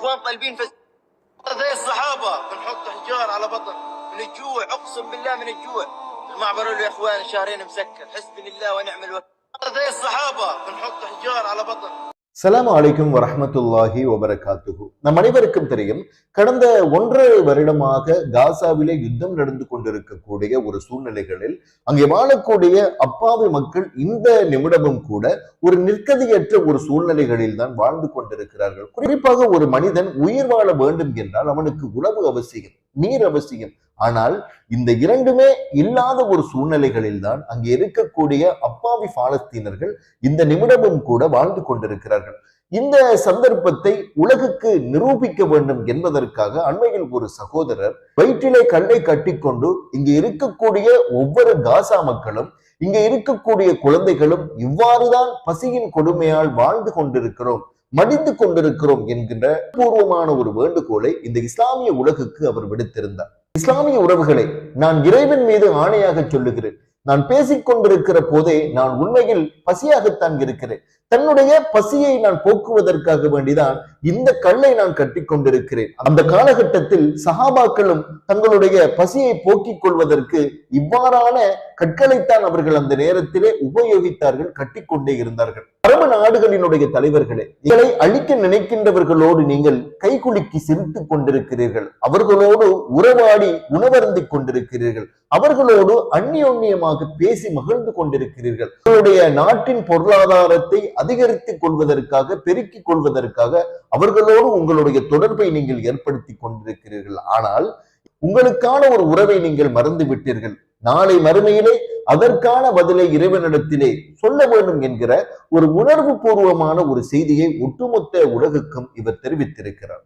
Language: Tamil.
اخوان طالبين فس زي الصحابة. بنحط حجار على بطن. من الجوع أقسم بالله من الجوع. المعبر له يا إخوان شهرين مسكر. حسبي لله ونعم الوكيل. زي الصحابة. بنحط حجار على بطن. சலாம் அலைக்கும் வரஹ்மத்துல்லாஹி வபரகாத்துஹு. நம் அனைவருக்கும் தெரியும் கடந்த ஒன்றரை வருடமாக காசாவிலே யுத்தம் நடந்து கொண்டிருக்கக்கூடிய ஒரு சூழ்நிலைகளில் அங்கே வாழக்கூடிய அப்பாவி மக்கள் இந்த நிமிடமும் கூட ஒரு நிற்கதியற்ற ஒரு சூழ்நிலைகளில் தான் வாழ்ந்து கொண்டிருக்கிறார்கள். குறிப்பாக ஒரு மனிதன் உயிர் வாழ வேண்டும் என்றால் அவனுக்கு உணவு அவசியம் நீர் அவசியம். ஆனால் இந்த இரண்டுமே இல்லாத ஒரு சூழ்நிலைகளில் தான் அங்கே இருக்கக்கூடிய அப்பாவி பாலஸ்தீனர்கள் இந்த நிமிடமும் கூட வாழ்ந்து கொண்டிருக்கிறார்கள். இந்த சந்தர்ப்பத்தை உலகுக்கு நிரூபிக்க வேண்டும் என்பதற்காக அண்மையில் ஒரு சகோதரர் வயிற்றிலே கண்ணை கட்டிக்கொண்டு இங்கு இருக்கக்கூடிய ஒவ்வொரு காசா மக்களும் இங்க இருக்கக்கூடிய குழந்தைகளும் இவ்வாறுதான் பசியின் கொடுமையால் வாழ்ந்து கொண்டிருக்கிறோம் மடிந்து கொண்டிருக்கிறோம் என்கின்ற பூர்வமான ஒரு வேண்டுகோளை இந்த இஸ்லாமிய உலகுக்கு அவர் விடுத்திருந்தார். இஸ்லாமிய உறவுகளை நான் இறைவன் மீது ஆணையாக சொல்லுகிறேன். நான் பேசிக் கொண்டிருக்கிற போதே நான் உண்மையில் பசியாகத்தான் இருக்கிறேன். தன்னுடைய பசியை நான் போக்குவதற்காக வேண்டிதான் இந்த கல்லை நான் கட்டி கொண்டிருக்கிறேன். அந்த காலகட்டத்தில் சஹாபாக்களும் தங்களுடைய பசியை போக்கிக் கொள்வதற்கு இவ்வாறான கற்களைத்தான் அவர்கள் அந்த நேரத்திலே உபயோகித்தார்கள் கட்டிக்கொண்டே இருந்தார்கள். அரபு நாடுகளினுடைய தலைவர்களே இதை அழிக்க நினைக்கின்றவர்களோடு நீங்கள் கைகுலுக்கி சிரித்துக் கொண்டிருக்கிறீர்கள். அவர்களோடு உறவாடி உணவருந்திக் கொண்டிருக்கிறீர்கள். அவர்களோடு அந்நியோன்யமாக பேசி மகிழ்ந்து கொண்டிருக்கிறீர்கள். உங்களுடைய நாட்டின் பொருளாதாரத்தை அதிகரித்துக் கொள்வதற்காக பெருக்கிக் கொள்வதற்காக அவர்களோடு உங்களுடைய தொடர்பை நீங்கள் ஏற்படுத்தி கொண்டிருக்கிறீர்கள். ஆனால் உங்களுக்கான ஒரு உறவை நீங்கள் மறந்து விட்டீர்கள் நாளை மறுமையிலே அதற்கான பதிலை இறைவனிடத்திலே சொல்ல வேண்டும் என்கிற ஒரு உணர்வு பூர்வமான ஒரு செய்தியை ஒட்டுமொத்த உலகுக்கும் இவர் தெரிவித்திருக்கிறார்.